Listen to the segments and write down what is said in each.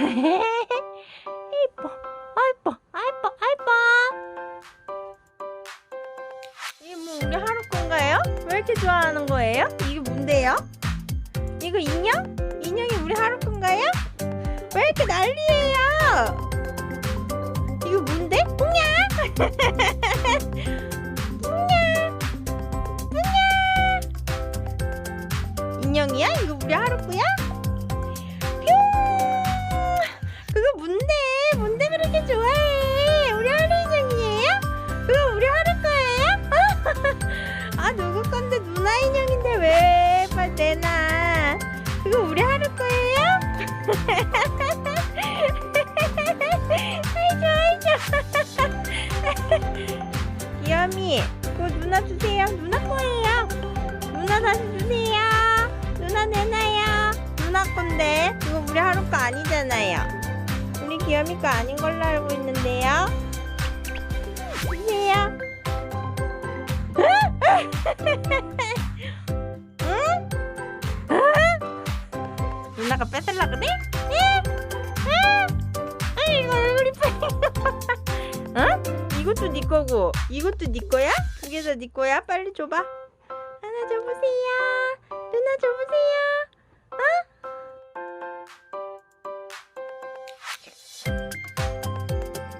이뻐, 아이뻐, 아이뻐, 아이뻐. 이게 뭐 우리 하루 건가요? 왜 이렇게 좋아하는 거예요? 이게 뭔데요? 이거 인형? 인형이 우리 하루 건가요? 왜 이렇게 난리예요? 이거 뭔데? 뿡냐? 뿡냐? 뿡냐? 인형이야? 이거 우리 하루 거야? 건데 누나 인형인데 왜 내놔? 그거 우리 하루 거예요? 아이고 아이고. 귀염이 그거 누나 주세요. 누나 거예요. 누나 다시 주세요. 누나 내놔요. 누나 건데 그거 우리 하루 거 아니잖아요. 우리 귀염이 거 아닌 걸로 알고 있는데요. 주세요 누나가 뺏을라 그래? 응? 응? 아이고 얼굴이 빨개 응? 이것도 네 거고 이것도 네 거야? 두 개 다 네 거야? 빨리 줘봐 하나 줘보세요 누나 줘보세요 어?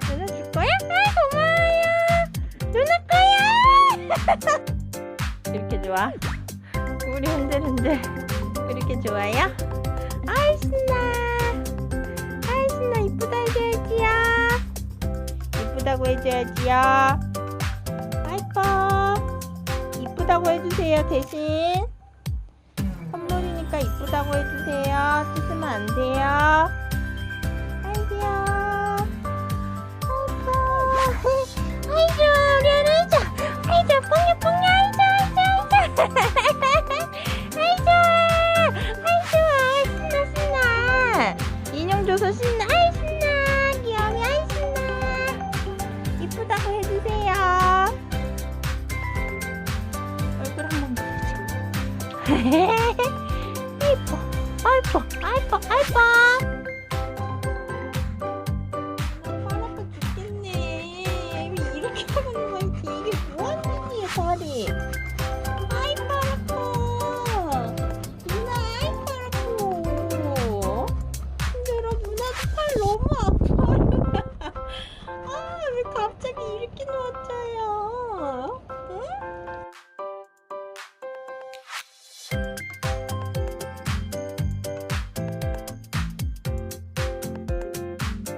아 이렇게 좋아 우리 흔들흔들 그렇게 좋아요? 신나 아이 신나 이쁘다 해줘야지요. 이쁘다고 해줘야지요. 아이고 이쁘다고 해주세요 대신. 선물이니까 이쁘다고 해주세요. 뜯으면 안 돼요 보여줘 이뻐 아이뻐 아이뻐 아이뻐